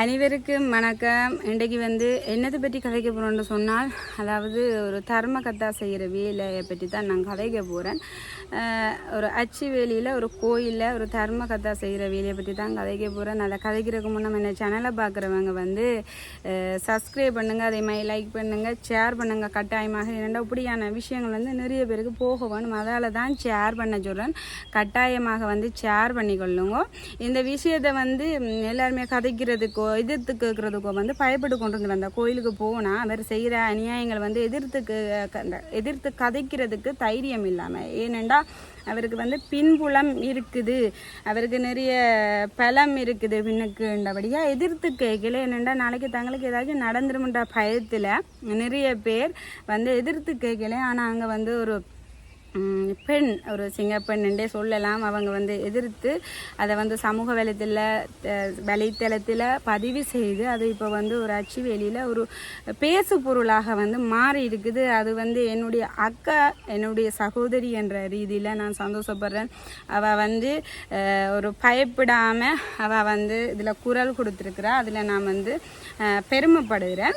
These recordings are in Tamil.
அனைவருக்கும் வணக்கம். இன்றைக்கு வந்து என்னத்தை பற்றி கதைக்க போகிறோம்னு சொன்னால் அதாவது ஒரு தர்ம கத்தா செய்கிற வேலையை பற்றி தான் நான் கதைக்க போகிறேன் ஒரு அச்சு வேலியில் ஒரு கோயிலில் ஒரு தர்ம கத்தா செய்கிற வேலையை பற்றி தான் கதைக்க போகிறேன் அதை கதைக்கிறதுக்கு முன்னே என்ன சேனலை பார்க்குறவங்க வந்து சப்ஸ்கிரைப் பண்ணுங்கள் அதே மாதிரி லைக் பண்ணுங்கள் ஷேர் பண்ணுங்கள் கட்டாயமாக இரண்டா இப்படியான விஷயங்கள் வந்து நிறைய பேருக்கு போக வேணும் அதால் தான் ஷேர் பண்ண சொல்கிறேன் கட்டாயமாக வந்து ஷேர் பண்ணிக்கொள்ளுங்க. இந்த விஷயத்தை வந்து எல்லாருமே கதைக்கிறதுக்கோ எதிர்த்து கேட்குறதுக்கோ வந்து பயப்பட்டு கொண்டு வந்து அந்த கோயிலுக்கு போனால் அவர் செய்கிற அநியாயங்களை வந்து எதிர்த்து அந்த எதிர்த்து கதைக்கிறதுக்கு தைரியம் இல்லாமல் ஏனெண்டா அவருக்கு வந்து பின்புலம் இருக்குது. அவருக்கு நிறைய பலம் இருக்குது பின்னுக்குன்றபடியாக எதிர்த்து கேட்கல. என்னென்னா நாளைக்கு தங்களுக்கு ஏதாச்சும் நடந்துருமன்ற பயத்தில் நிறைய பேர் வந்து எதிர்த்து கேட்கல. ஆனால் அங்கே வந்து ஒரு பெண் ஒரு சிங்கப்பெண்ணுன்றே சொல்லலாம். அவங்க வந்து எதிர்த்து அதை வந்து சமூக வலைத்தில் வலைத்தளத்தில் பதிவு செய்து அது இப்போ வந்து ஒரு அச்சு வேலியில் ஒரு பேசு பொருளாக வந்து மாறி இருக்குது. அது வந்து என்னுடைய அக்கா என்னுடைய சகோதரி என்ற ரீதியில் நான் சந்தோஷப்படுறேன். அவள் வந்து ஒரு பயப்படாமல் அவள் வந்து இதில் குரல் கொடுத்துருக்குறா. அதில் நான் வந்து பெருமைப்படுகிறேன்.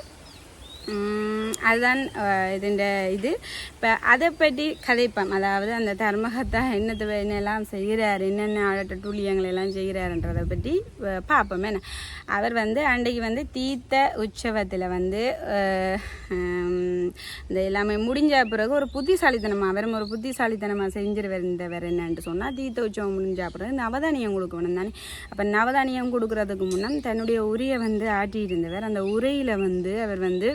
அதுதான் அஹ், இதுண்ட இது இப்போ அதை பற்றி கதைப்பேன் அதாவது அந்த தர்மகத்தா என்னத்தை என்னெல்லாம் செய்கிறார் என்னென்ன ஆடட்ட டூலியங்கள் எல்லாம் செய்கிறாருன்றதை பற்றி பார்ப்போம். என்ன? அவர் வந்து அன்றைக்கு வந்து தீர்த்த உற்சவத்தில் வந்து இந்த எல்லாமே முடிஞ்ச பிறகு ஒரு புத்திசாலித்தனமாக அவரும் ஒரு புத்திசாலித்தனமாக செஞ்சிரு வந்தவர் என்னன்னு சொன்னால் தீர்த்த உற்சவம் முடிஞ்ச பிறகு நவதானியம் கொடுக்கணும் தானே. அப்போ நவதானியம் கொடுக்கறதுக்கு முன்னம் தன்னுடைய உரையை வந்து ஆட்டிகிட்டு இருந்தவர் அந்த உரையில் வந்து அவர் வந்து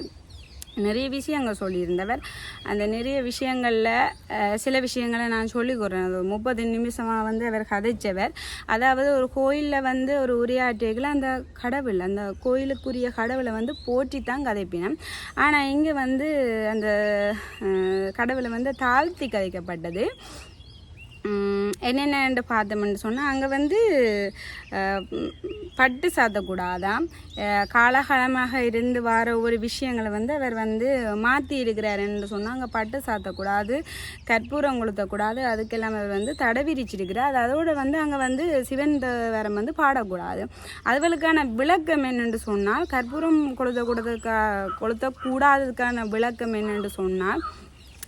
நிறைய விஷயங்கள் சொல்லியிருந்தவர். அந்த நிறைய விஷயங்களில் சில விஷயங்களை நான் சொல்லிக்கிறேன் அது முப்பது நிமிஷமாக வந்து அவர் கதைச்சவர். அதாவது ஒரு கோயிலில் வந்து ஒரு உரையாற்றிகளை அந்த கடவுள் அந்த கோயிலுக்குரிய கடவுளை வந்து போற்றி தான் கதைப்பினேன். ஆனால் இங்கே வந்து அந்த கடவுளை வந்து தாழ்த்தி கதைக்கப்பட்டது. என்னென்ன பார்த்தோம்னு சொன்னால் அங்கே வந்து பட்டு சாத்தக்கூடாதாம் காலகாலமாக இருந்து வர ஒரு விஷயங்களை வந்து அவர் வந்து மாற்றி இருக்கிறாருன்னு சொன்னால் அங்கே பட்டு சாத்தக்கூடாது கற்பூரம் கொளுத்தக்கூடாது அதுக்கெல்லாம் அவர் வந்து தடை விரிச்சிருக்கிறார் அதோடு வந்து அங்கே வந்து சிவன் வரம் வந்து பாடக்கூடாது. அதுகளுக்கான விளக்கம் என்னென்று சொன்னால் கற்பூரம் கொளுத்தக்கூடாதுக்கா கொளுத்தக்கூடாததுக்கான விளக்கம் என்னென்று சொன்னால்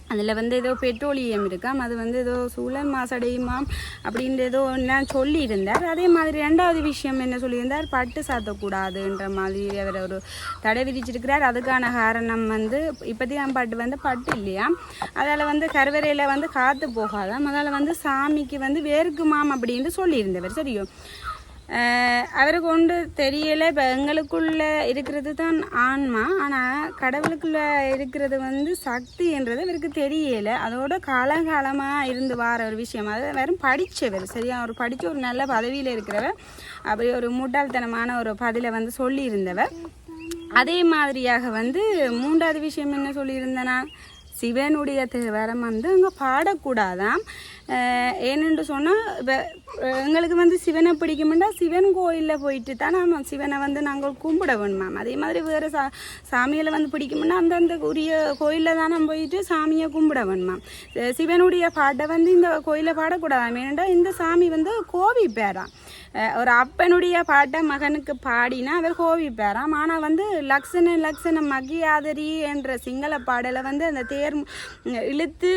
அதில் வந்து ஏதோ பெட்ரோலியம் இருக்காம் அது வந்து ஏதோ சூழல் மாசடையுமாம் அப்படின்ற ஏதோ நான் சொல்லியிருந்தார். அதே மாதிரி ரெண்டாவது விஷயம் என்ன சொல்லியிருந்தார்? பட்டு சாத்தக்கூடாதுன்ற மாதிரி அவர் ஒரு தடை விதிச்சிருக்கிறார். அதுக்கான காரணம் வந்து இப்போதைக்கு பட்டு வந்து பட்டு இல்லையா? அதால் வந்து கருவறையில் வந்து காற்று போகாதாம். அதால் வந்து சாமிக்கு வந்து வேர்க்குமாம் அப்படின்னு சொல்லியிருந்தவர். சரியோ? அவருக்கு ஒன்று தெரியலை. இப்போ எங்களுக்குள்ளே இருக்கிறது தான் ஆன்மா. ஆனால் கடவுளுக்குள்ளே இருக்கிறது வந்து சக்தின்றது அவருக்கு தெரியலை. அதோட காலகாலமாக இருந்து வார ஒரு விஷயம். அது வெறும் படித்தவர் சரியா? அவர் படித்த ஒரு நல்ல பதவியில் இருக்கிறவர். அப்படி ஒரு முட்டாள்தனமான ஒரு பதிலை வந்து சொல்லியிருந்தவர். அதே மாதிரியாக வந்து மூன்றாவது விஷயம் என்ன சொல்லியிருந்தேன்னா சிவனுடைய தேவரம் வந்து அங்கே பாடக்கூடாதாம். ஏனென்று சொன்னால் இப்போ எங்களுக்கு வந்து சிவனை பிடிக்குமெண்டா சிவன் கோயிலில் போயிட்டு தான் நாம சிவனை வந்து நாங்கள் கும்பிட வேணுமாம் அதே மாதிரி வேறு சா சாமியில் வந்து பிடிக்குமெண்டா அந்தந்த உரிய கோயிலில் தான் நம்ம போயிட்டு சாமியை கும்பிட வேணுமாம் சிவனுடைய பாட்டை வந்து இந்த கோயிலில் பாடக்கூடாதாம். ஏனென்றால் இந்த சாமி வந்து கோவி பேராம். ஒரு அப்பனுடைய பாட்டை மகனுக்கு பாடினா அவர் கோவிப்பாராம். ஆனால் வந்து லக்ஷண லக்ஷண மகியாதரி என்ற சிங்கள பாடலை வந்து அந்த தேர் இழுத்து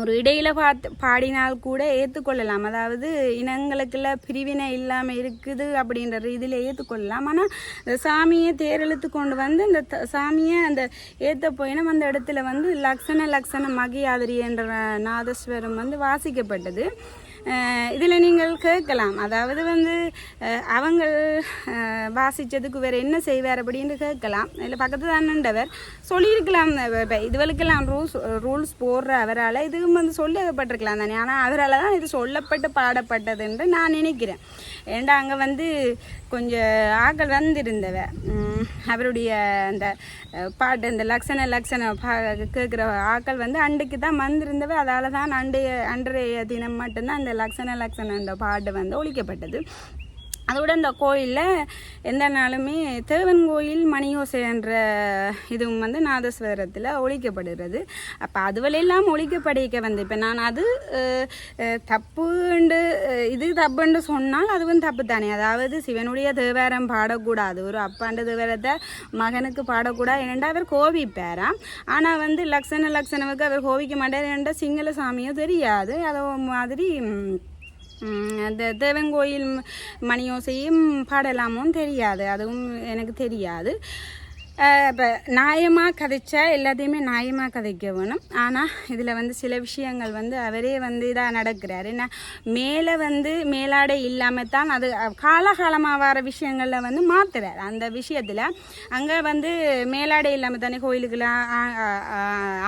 ஒரு இடையில பார்த்து பாடினால் கூட ஏற்றுக்கொள்ளலாம் அதாவது இனங்களுக்குள்ள பிரிவினை இல்லாமல் இருக்குது அப்படின்ற ரீதியில் ஏற்றுக்கொள்ளலாம் ஆனால் இந்த சாமியை தேரெழுத்து கொண்டு வந்து இந்த த- சாமியை அந்த ஏற்ற போயினும் அந்த இடத்துல வந்து லக்ஷண லக்ஷண மகியாதிரி என்ற நாதஸ்வரம் வந்து வாசிக்கப்பட்டது. இதில் நீங்கள் கேட்கலாம். அதாவது வந்து அவங்கள் வாசித்ததுக்கு வேறு என்ன செய்வார் அப்படின்னு கேட்கலாம். இல்லை பக்கத்து தானண்டவர் சொல்லியிருக்கலாம். இப்போ இதுவளுக்கெல்லாம் ரூல்ஸ் ரூல்ஸ் போடுற அவரால் இதுவும் வந்து சொல்லப்பட்டிருக்கலாம் தானே. ஆனால் அவரால் தான் இது சொல்லப்பட்டு பாடப்பட்டது என்று நான் நினைக்கிறேன். ஏண்டா அங்கே வந்து கொஞ்சம் ஆக்கள் வந்திருந்தவ. அவருடைய அந்த பாட்டு இந்த லக்ஷண லக்ஷண பா கேட்குற ஆக்கள் வந்து அன்றைக்கு தான் வந்திருந்தவ. அதால் தான் அண்டைய அன்றைய தினம் மட்டும்தான் அந்த லக்ஷண லக்ஷண அந்த பாட்டு வந்து ஒழிக்கப்பட்டது. அதோட இந்த கோயிலில் எந்த நாளுமே தேவன் கோயில் மணியோசைன்ற இதுவும் வந்து நாதஸ்வரத்தில் ஒழிக்கப்படுகிறது. அப்போ அதுவளையெல்லாம் ஒழிக்கப்படிக்க வந்து இப்போ நான் அது தப்புண்டு இது தப்புன்னு சொன்னால் அதுவும் தப்பு தானே அதாவது சிவனுடைய தேவாரம் பாடக்கூடாது. ஒரு அப்பாண்ட தேவாரத்தை மகனுக்கு பாடக்கூடாது ஏனெண்டா அவர் கோவிப்பாராம் ஆனால் வந்து லக்ஷண லக்ஷணவுக்கு அவர் கோவிக்க மாட்டார் ஏனெண்டா சிங்கள சாமியும் தெரியாது. அதோ மாதிரி அந்த தேவங்கோயில் கோயில் மணியோசையும் பாடலாமும் தெரியாது அதுவும் எனக்கு தெரியாது இப்போ நியாயமாக கதைச்சா எல்லாத்தையுமே நியாயமாக கதைக்க வேணும் ஆனால் இதில் வந்து சில விஷயங்கள் வந்து அவரே வந்து இதாக நடக்கிறாரு என்ன மேலே வந்து மேலாடை இல்லாமல் தான் அது காலகாலமாக வர விஷயங்களில் வந்து மாத்துறாரு அந்த விஷயத்தில் அங்கே வந்து மேலாடை இல்லாமல் தானே கோயிலுக்குள்ள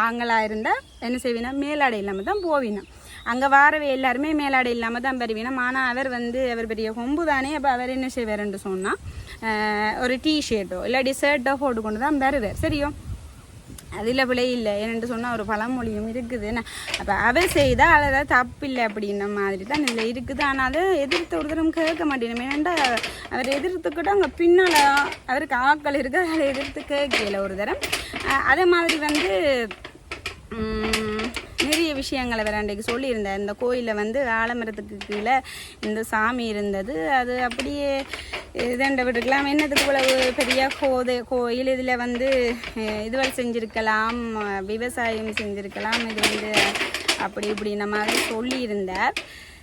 ஆங்களாக இருந்தால் என்ன செய்வினா மேலாடை இல்லாமல் தான் போவினோம் அங்கே வாரவே எல்லாருமே மேலாடை இல்லாமல் தான் பெறுவினோம் ஆனால் அவர் வந்து அவர் பெரிய கொம்பு தானே அப்போ அவர் என்ன செய்வார்ன்னு சொன்னால் ஒரு டிஷர்ட்டோ இல்லாட்டி ஷர்ட்டோ போட்டு கொண்டு தான் வருவார் சரியோ? அதில் பிழை இல்லை. ஏன்னு சொன்னால் ஒரு பழமொழியும் இருக்குது. என்ன? அப்போ அவர் செய்தால் அதில் தப்பு இல்லை அப்படின்ன மாதிரி தான் இதில் இருக்குது. ஆனால் அதை எதிர்த்து ஒரு தரம் கேட்க மாட்டேன் ஏன்னா அவர் எதிர்த்துக்கிட்ட அங்கே பின்னால் அவருக்கு ஆக்கள் இருக்குது அதை எதிர்த்து கேட்கல ஒரு தரம் அதே மாதிரி வந்து நிறைய விஷயங்களை வேற அன்றைக்கு சொல்லியிருந்தேன். இந்த கோயிலில் வந்து ஆலமரத்துக்கு கீழே இந்த சாமி இருந்தது. அது அப்படியே இதண்ட விட்டுக்கலாம் என்னதுக்கு இவ்வளவு பெரிய கோதை கோயில்? இதில் வந்து இதுவரை செஞ்சுருக்கலாம். விவசாயம் செஞ்சுருக்கலாம். இது வந்து அப்படி இப்படின்ன மாதிரி சொல்லியிருந்தார்.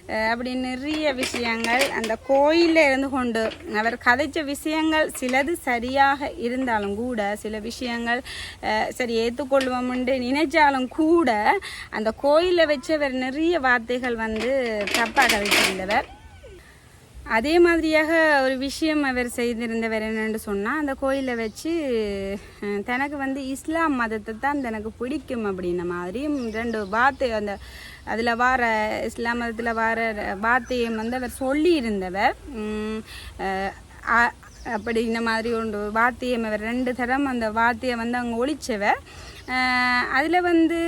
அப்படி நிறைய விஷயங்கள் அந்த கோயிலில் இருந்து கொண்டு அவர் கதைச்ச விஷயங்கள் சிலது சரியாக இருந்தாலும் கூட சில விஷயங்கள் சரி ஏற்றுக்கொள்வோம்னு நினைச்சாலும் கூட அந்த கோயிலில் வச்சவர் நிறைய வார்த்தைகள் வந்து தப்பாக கதைச்சிருந்தவர் அதே மாதிரியாக ஒரு விஷயம் அவர் செய்திருந்தவர் என்னென்னு சொன்னால் அந்த கோயிலை வச்சு தனக்கு வந்து இஸ்லாம் மதத்தை தான் தனக்கு பிடிக்கும் அப்படின்ன மாதிரியும் ரெண்டு வார்த்தை அந்த அதில் வார இஸ்லாம் மதத்தில் வார வார்த்தையும் வந்து அவர் சொல்லியிருந்தவர். அப்படின்ன அப்படி இந்த மாதிரி ஒன்று வாத்தியம் அவர் ரெண்டு தரம் அந்த வார்த்தையை வந்து அவங்க ஒழிச்சவர். அதில் வந்து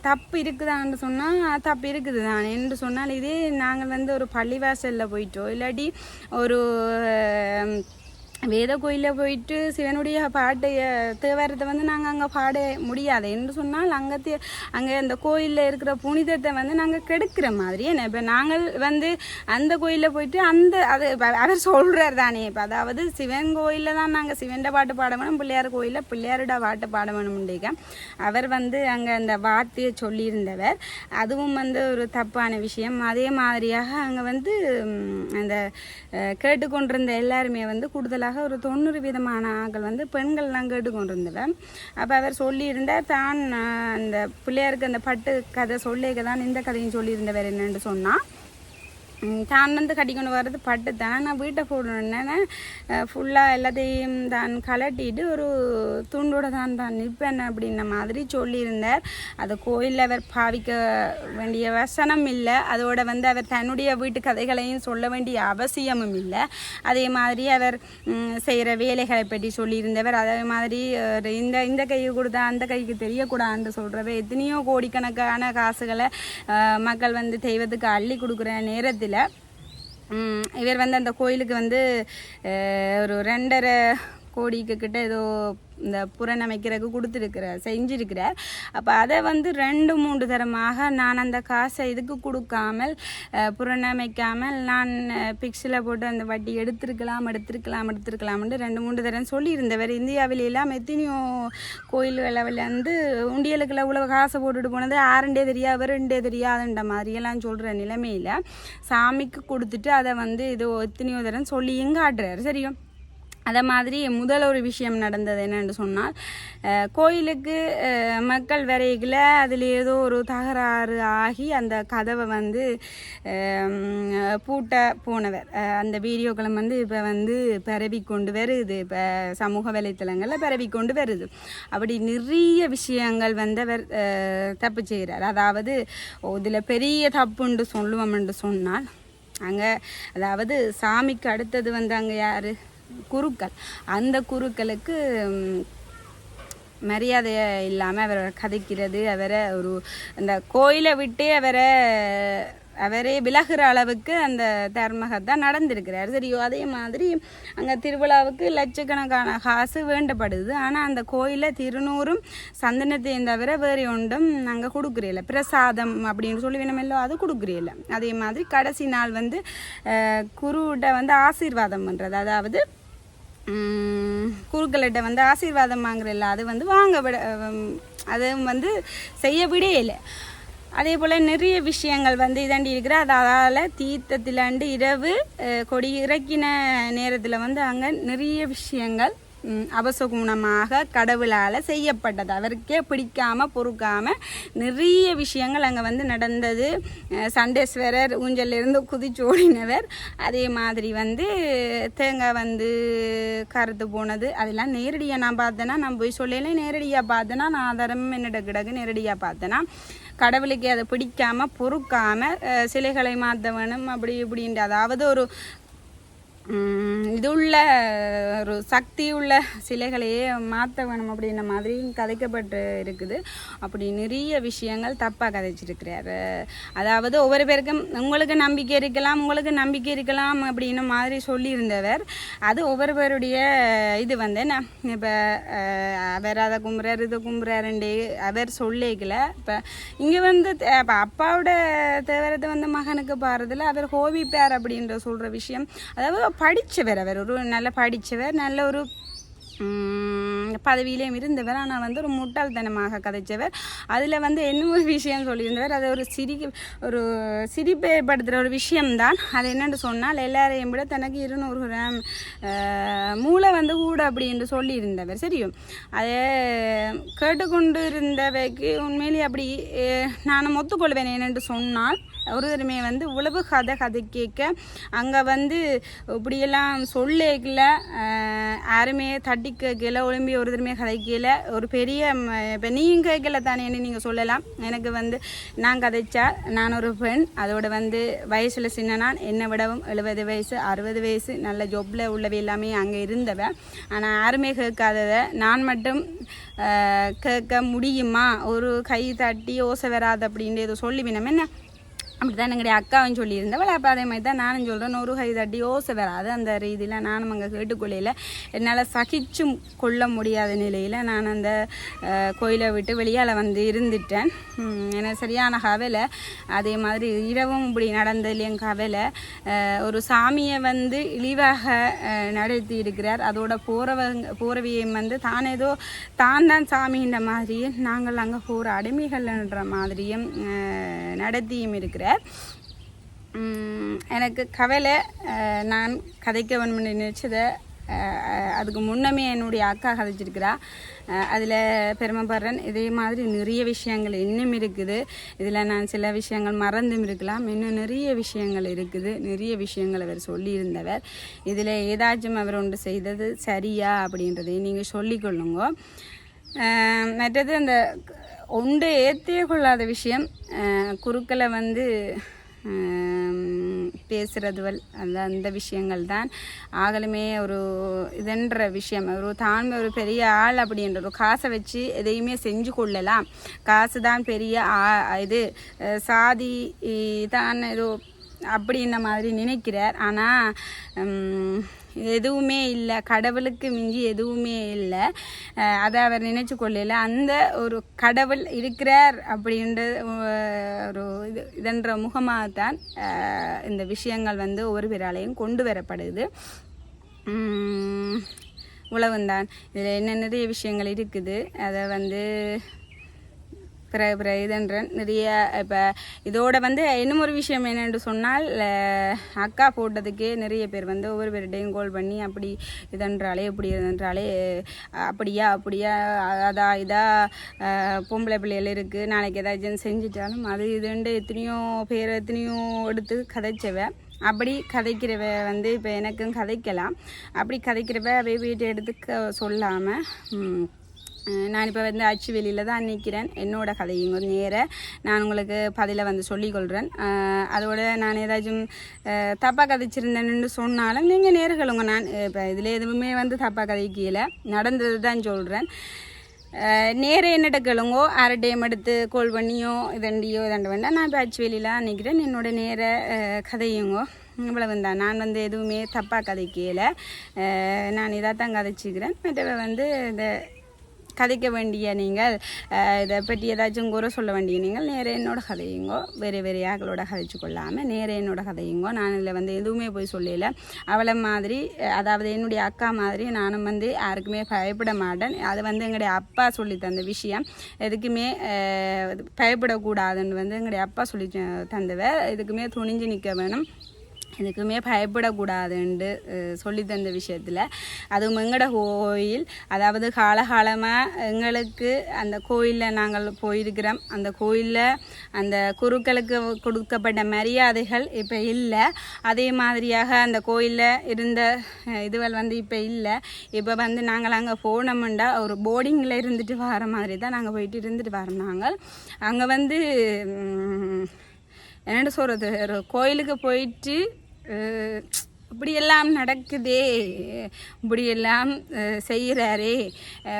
தப்பு இருக்குதான்னு சொன்னால் தப்பு இருக்குது தான் என்று சொன்னால் இதே நாங்கள் வந்து ஒரு பள்ளிவாசலில் போயிட்டோ இல்லாட்டி ஒரு வேத கோயிலில் போயிட்டு சிவனுடைய பாட்டு தேவாரத்தை வந்து நாங்கள் அங்கே பாட முடியாது. என்று சொன்னால் அங்கே அங்கே அந்த கோயிலில் இருக்கிற புனிதத்தை வந்து நாங்கள் கெடுக்கிற மாதிரி. என்ன இப்போ நாங்கள் வந்து அந்த கோயிலில் போயிட்டு அந்த அது அவர் சொல்கிறார் தானே. இப்போ அதாவது சிவன் கோயிலில் தான் நாங்கள் சிவன்ட பாட்டு பாட வேணும் பிள்ளையார் கோயிலில் பிள்ளையாரோட பாட்டு பாட வேணும்ன்றீங்க அவர் வந்து அங்கே அந்த வார்த்தையை சொல்லியிருந்தவர். அதுவும் வந்து ஒரு தப்பான விஷயம். அதே மாதிரியாக அங்கே வந்து அந்த கேட்டுக்கொண்டிருந்த எல்லாருமே வந்து கூடுதலாக ஒரு தொண்ணூறு விதமான ஆட்கள் வந்து பெண்கள்லாம் கேட்டுக்கொண்டிருந்தவர் அப்போ அவர் சொல்லியிருந்தார் தான் அந்த பிள்ளையாருக்கு அந்த பட்டு கதை சொல்லிக்க தான் இந்த கதையும் சொல்லியிருந்தவர் என்னென்று சொன்னால் தான் வந்து கட்டிக்கொண்டு வர்றது பட்டு தான். நான் வீட்டை போடணுன்னு ஃபுல்லாக எல்லாத்தையும் தான் கலட்டிட்டு ஒரு துண்டோட தான் தான் நிற்பேன் அப்படின்ன மாதிரி சொல்லியிருந்தார். அது கோயிலில் அவர் பாவிக்க வேண்டிய வசனம் இல்லை. அதோட வந்து அவர் தன்னுடைய வீட்டு கதைகளையும் சொல்ல வேண்டிய அவசியமும் இல்லை. அதே மாதிரி அவர் செய்கிற வேலைகளை பற்றி சொல்லியிருந்தவர். அதே மாதிரி இந்த இந்த கைக்கு கொடுத்தா அந்த கைக்கு தெரியக்கூடாதுன்னு சொல்கிறவர் எத்தனையோ கோடிக்கணக்கான காசுகளை மக்கள் வந்து தெய்வத்துக்கு அள்ளி கொடுக்குற நேரத்தில் ம், இவர் வந்து அந்த கோயிலுக்கு வந்து ஒரு ரெண்டரை கோடிக்கு கிட்ட ஏதோ இந்த புறநமைக்கிறதுக்கு கொடுத்துருக்குற செஞ்சிருக்கிறார். அப்போ அதை வந்து ரெண்டு மூன்று தரமாக நான் அந்த காசை இதுக்கு கொடுக்காமல் புறணமைக்காமல் புறநமைக்காமல் நான் பிக்ஸில் போட்டு அந்த வட்டி எடுத்திருக்கலாம் எடுத்திருக்கலாம் எடுத்திருக்கலாம்னு ரெண்டு மூன்று தரம் சொல்லியிருந்தவர். இந்தியாவில் எல்லாம் எத்தனையோ கோயில்களை வந்து உண்டியலுக்குள்ள இவ்வளோ காசை போட்டுட்டு போனது ஆறுண்டே தெரியாது ரெண்டே தெரியாதுன்ற மாதிரியெல்லாம் சொல்கிற நிலைமையில் சாமிக்கு கொடுத்துட்டு அதை வந்து இது எத்தனையோ தரம் சொல்லியும் காட்டுறாரு. சரியும் அதே மாதிரி முதல் ஒரு விஷயம் நடந்தது என்னன்னு சொன்னால் கோயிலுக்கு மக்கள் வரையில் அதில் ஏதோ ஒரு தகராறு ஆகி அந்த கதவை வந்து பூட்ட போனவர். அந்த வீடியோக்களும் வந்து இப்போ வந்து பரவி கொண்டு வருது. இப்போ சமூக வலைத்தளங்களில் பரவி கொண்டு வருது. அப்படி நிறைய விஷயங்கள் வந்து அவர் தப்பு செய்கிறார். அதாவது இதில் பெரிய தப்புண்டு சொல்லுவோம்னு சொன்னால் அங்கே அதாவது சாமிக்கு அடுத்தது வந்து அங்கே யார்? குருக்கள். அந்த குருக்களுக்கு மரியாதையை இல்லாமல் அவரை கதைக்கிறது அவரை ஒரு அந்த கோயிலை விட்டே அவரை அவரே விலகிற அளவுக்கு அந்த தர்மகத்தான் நடந்திருக்கிறார். சரி அதே மாதிரி அங்கே திருவிழாவுக்கு லட்சக்கணக்கான காசு வேண்டப்படுது. ஆனால் அந்த கோயிலில் திருநூறும் சந்தனத்தையும் தவிர வேறு ஒன்றும் நாங்கள் கொடுக்குறீல்ல. பிரசாதம் அப்படின்னு சொல்லி வேணுமெல்லோ அது கொடுக்குறீல்ல. அதே மாதிரி கடைசி நாள் வந்து குருவிட்ட வந்து ஆசீர்வாதம் பண்ணுறது அதாவது குருக்கள்கிட்ட வந்து ஆசீர்வாதம் வாங்குறதில்ல அது வந்து வாங்க விட அதுவும் வந்து செய்ய விடையில்லை அதே போல் நிறைய விஷயங்கள் வந்து இதாண்டி இருக்கிற அதால் தீர்த்தத்திலாண்டு இரவு கொடி இறக்கின நேரத்தில் வந்து அங்கே நிறைய விஷயங்கள் ம், அபசகுணமாக கடவுளால் செய்யப்பட்டது. அவருக்கே பிடிக்காமல் பொறுக்காமல் நிறைய விஷயங்கள் அங்கே வந்து நடந்தது. சண்டேஸ்வரர் ஊஞ்சலிருந்து குதிச்சோடினவர் அதே மாதிரி வந்து தேங்காய் வந்து கருத்து போனது. அதெல்லாம் நேரடியாக நான் பார்த்தேன்னா நான் போய் சொல்லல நேரடியாக பார்த்தேன்னா நான் ஆதாரம் என்னோட கிடக்கு நேரடியாக பார்த்தேன்னா கடவுளுக்கு அதை பிடிக்காம பொறுக்காம சிலைகளை மாற்ற வேணும் அப்படி இப்படின்ட்டு. அதாவது ஒரு இது உள்ள ஒரு சக்தி உள்ள சிலைகளையே மாற்ற வேணும் அப்படின்ற மாதிரி கதைக்கப்பட்டு இருக்குது. அப்படி நிறைய விஷயங்கள் தப்பாக கதைச்சிருக்கிறாரு. அதாவது ஒவ்வொரு பேருக்கும் உங்களுக்கு நம்பிக்கை இருக்கலாம் உங்களுக்கு நம்பிக்கை இருக்கலாம் அப்படின்னு மாதிரி சொல்லியிருந்தவர். அது ஒவ்வொரு பேருடைய இது வந்து என்ன? இப்போ அவர் அதை கும்புறார் இதை கும்புறாருண்டே அவர் சொல்லிக்கல. இப்போ இங்கே வந்து தே- அப்பாவோட தேவரத்தை வந்து மகனுக்கு பாடுறதுல அவர் கோபிப்பார் அப்படின்ற சொல்கிற விஷயம். அதாவது படித்தவர் அவர். ஒரு நல்ல படித்தவர் நல்ல ஒரு பதவியிலையும் இருந்தவர். ஆனால் வந்து ஒரு முட்டாள்தனமாக கதைச்சவர். அதில் வந்து என்ன ஒரு விஷயம் சொல்லியிருந்தவர்? அது ஒரு சிரி ஒரு சிரிப்பைப்படுத்துகிற ஒரு விஷயம்தான். அது என்னென்னு சொன்னால் எல்லாரையும் விட தனக்கு இருநூறு கிராம் மூளை வந்து கூட அப்படி என்று சொல்லியிருந்தவர். சரியும் அதை கேட்டுக்கொண்டு இருந்தவைக்கு உண்மையிலேயே அப்படி நானும் நான் ஒத்துக்கொள்வேன் என்னென்று சொன்னால் ஒரு வந்து உழவு கதை கதை கேட்க அங்கே வந்து இப்படியெல்லாம் சொல்லிக்கல யாருமே தட்டி கேட்கல ஒளிம்பி ஒரு கதை கதைக்கல ஒரு பெரிய இப்போ நீங்கள் கேட்கல தானேன்னு நீங்கள் சொல்லலாம். எனக்கு வந்து நான் கதைச்சா நான் ஒரு பெண் அதோட வந்து வயசில் சின்ன நான் என்னை விடவும் எழுபது வயசு அறுபது வயசு நல்ல ஜொப்பில் உள்ளவை எல்லாமே அங்கே இருந்தவ. ஆனால் யாருமே கேட்காதத நான் மட்டும் கேட்க முடியுமா? ஒரு கை தட்டி ஓசை வராது அப்படின்ட்டு ஏதோ சொல்லிவினோம் என்ன? அப்படி தான் எங்களுடைய அக்காவும் சொல்லியிருந்தவள் அப்போ அதே மாதிரி தான் நானும் சொல்கிறேன் ஒரு கை தட்டி ஓசை வராது. அந்த ரீதியில் நானும் அங்கே கேட்டுக்கொள்ளையில் என்னால் சகிச்சும் கொள்ள முடியாத நிலையில் நான் அந்த கோயிலை விட்டு வெளியால் வந்து இருந்துட்டேன். உம், எனக்கு சரியான கவலை. அதே மாதிரி இரவும் இப்படி நடந்ததுலேயும் கவலை. ஒரு சாமியை வந்து இழிவாக நடத்தி இருக்கிறார். அதோட போகிறவங்க போகிறவையும் வந்து தான் ஏதோ தான் தான் சாமின்ற மாதிரியும் நாங்கள் அங்கே போகிற அடிமைகள்ன்ற மாதிரியும் நடத்தியும் இருக்கிறார். எனக்கு கவலை நான் கதைக்க வேணும்னு நினச்சதை அதுக்கு முன்னமே என்னுடைய அக்கா கதைச்சிருக்கிறா. அதில் பெருமைப்படுறேன். இதே மாதிரி நிறைய விஷயங்கள் இன்னும் இருக்குது. இதில் நான் சில விஷயங்கள் மறந்தும் இருக்கலாம். இன்னும் நிறைய விஷயங்கள் இருக்குது. நிறைய விஷயங்கள் அவர் சொல்லியிருந்தவர். இதில் ஏதாச்சும் அவர் ஒன்று செய்தது சரியா அப்படின்றதை நீங்கள் சொல்லிக்கொள்ளுங்க. மற்றது அந்த ஒன்று ஏற்றே கொள்ளாத விஷயம். குருக்களை வந்து பேசுகிறதுவல் அந்த அந்த விஷயங்கள் தான். ஆகலுமே ஒரு இதென்ற விஷயம். ஒரு தான் ஒரு பெரிய ஆள் அப்படின்ற ஒரு காசை வச்சு எதையுமே செஞ்சு கொள்ளலாம். காசு தான் பெரிய ஆ- இது. சாதி தான் ஏதோ அப்படின்ன மாதிரி நினைக்கிறார். ஆனால் எதுவுமே இல்லை. கடவுளுக்கு மிஞ்சி எதுவுமே இல்லை. அதை அவர் நினைச்சு கொள்ளல. அந்த ஒரு கடவுள் இருக்கிறார் அப்படின்ற ஒரு இது இதன்ற முகமாக தான் இந்த விஷயங்கள் வந்து ஒவ்வொரு பேராலையும் கொண்டு வரப்படுது. உம், உழவுந்தான் இதில் என்ன நிறைய விஷயங்கள் இருக்குது. அதை வந்து பிற பிற இதுன்றன் நிறைய இப்போ இதோட வந்து இன்னும் ஒரு விஷயம் என்னென்று சொன்னால் அக்கா போட்டதுக்கே நிறைய பேர் வந்து ஒவ்வொரு பேர்கிட்டையும் கோல் பண்ணி அப்படி இதன்றாலே இப்படி இதன்றாலே அப்படியா அப்படியா அதா இதா பொம்பளை பிள்ளைகள் இருக்குது நாளைக்கு ஏதாச்சும் செஞ்சிட்டாலும் அது இதுண்டு எத்தனையோ பேர் எத்தனையோ எடுத்து கதைச்சவ. அப்படி கதைக்கிறவ வந்து இப்போ எனக்கும் கதைக்கலாம். அப்படி கதைக்கிறவ அவை வீட்டை எடுத்து சொல்லாமல் நான் இப்போ வந்து அச்சு வெளியில் தான் நிற்கிறேன் என்னோட கதையும் ஒரு நேர நான் உங்களுக்கு பதில வந்து சொல்லிக்கொள்கிறேன் அதோட நான் ஏதாச்சும் தப்பாக கதைச்சிருந்தேன்னு சொன்னாலும் நீங்கள் நேர்களுங்க நான் இப்போ இதில் எதுவுமே வந்து தப்பாக கதைக்கல நடந்தது தான் சொல்கிறேன் நேர என்னட்ட கேளுங்கோ. அரை டைம் எடுத்து கோல் பண்ணியோ இதண்டியோ இதண்ட வேண்டாம் நான் இப்போ அச்சுவேலியில் நிற்கிறேன் என்னோட நேர கதையுங்கோ. இவ்வளவு தான். நான் வந்து எதுவுமே தப்பாக கதைக்கல அஹ், நான் இதாக தான் கதைச்சிக்கிறேன். மற்றவ வந்து இந்த கதைக்க வேண்டிய நீங்கள் இதை பற்றி ஏதாச்சும் குறை சொல்ல வேண்டிய நீங்கள் நேர என்னோட கதையுங்கோ வேறு வேறு யாக்களோட கதைச்சு கொள்ளாமல் நேர என்னோட கதையுங்கோ நான் இதில் வந்து எதுவுமே போய் சொல்லல. அவளை மாதிரி அதாவது என்னுடைய அக்கா மாதிரி நானும் வந்து யாருக்குமே பயப்பட மாட்டேன். அது வந்து எங்களுடைய அப்பா சொல்லி தந்த விஷயம். எதுக்குமே பயப்படக்கூடாதுன்னு வந்து எங்களுடைய அப்பா சொல்லி த- தந்தவர். எதுக்குமே துணிஞ்சு நிற்க வேணும். எதுக்குமே பயப்படக்கூடாதுண்டு சொல்லி தந்த விஷயத்தில். அதுவும் எங்களோட கோயில் அதாவது காலகாலமாக எங்களுக்கு அந்த கோயிலில் நாங்கள் போயிருக்கிறோம். அந்த கோயிலில் அந்த குருக்களுக்கு கொடுக்கப்பட்ட மரியாதைகள் இப்போ இல்லை. அதே மாதிரியாக அந்த கோயிலில் இருந்த இதுகள் வந்து இப்போ இல்லை. இப்போ வந்து நாங்கள் அங்கே போனோம்னா ஒரு போர்டிங்கில் இருந்துட்டு வர மாதிரி தான் நாங்கள் போயிட்டு இருந்துட்டு வரோம் நாங்கள். அங்கே வந்து என்னென்னு சொல்கிறது ஒரு கோயிலுக்கு போயிட்டு இப்படியெல்லாம் நடக்குதே இப்படியெல்லாம் செய்கிறாரே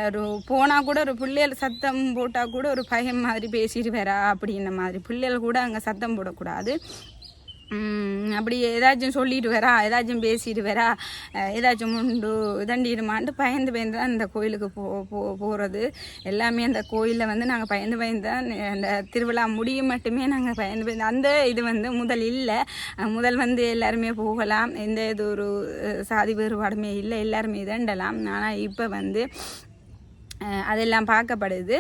ஒரு போனால் கூட ஒரு பிள்ளைகள் சத்தம் போட்டால் கூட ஒரு பையன் மாதிரி பேசிட்டு வரா அப்படின்ன மாதிரி. பிள்ளைகள் கூட அங்கே சத்தம் போடக்கூடாது. அப்படி ஏதாச்சும் சொல்லிட்டு வரா ஏதாச்சும் பேசிட்டு வரா ஏதாச்சும் முண்டு தண்டிடுமான்ட்டு பயந்து பயந்து தான் இந்த கோயிலுக்கு போ போ போகிறது எல்லாமே அந்த கோயிலில் வந்து நாங்கள் பயந்து பயந்து தான் அந்த திருவிழா முடியும் மட்டுமே நாங்கள் பயந்து பயந்து அந்த இது வந்து முதல் இல்லை. முதல் வந்து எல்லாருமே போகலாம். எந்த இது ஒரு சாதி வேறுபாடுமே இல்லை. எல்லாருமே இதண்டலாம். ஆனால் இப்போ வந்து அதெல்லாம் பார்க்கப்படுது.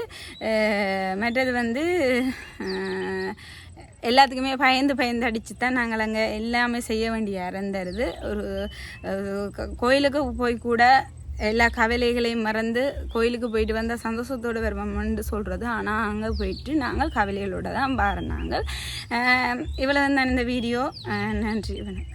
மற்றது வந்து எல்லாத்துக்குமே பயந்து பயந்து அடித்து தான் நாங்கள் அங்கே எல்லாமே செய்ய வேண்டிய இறந்துருது ஒரு கோயிலுக்கு போய் கூட எல்லா கவலைகளையும் மறந்து கோயிலுக்கு போயிட்டு வந்தால் சந்தோஷத்தோடு வருவோம்னு சொல்கிறது ஆனால் அங்கே போயிட்டு நாங்கள் கவலைகளோடு தான் பாரு நாங்கள் இவ்வளோ தான் இந்த வீடியோ. நன்றி வணக்கம்.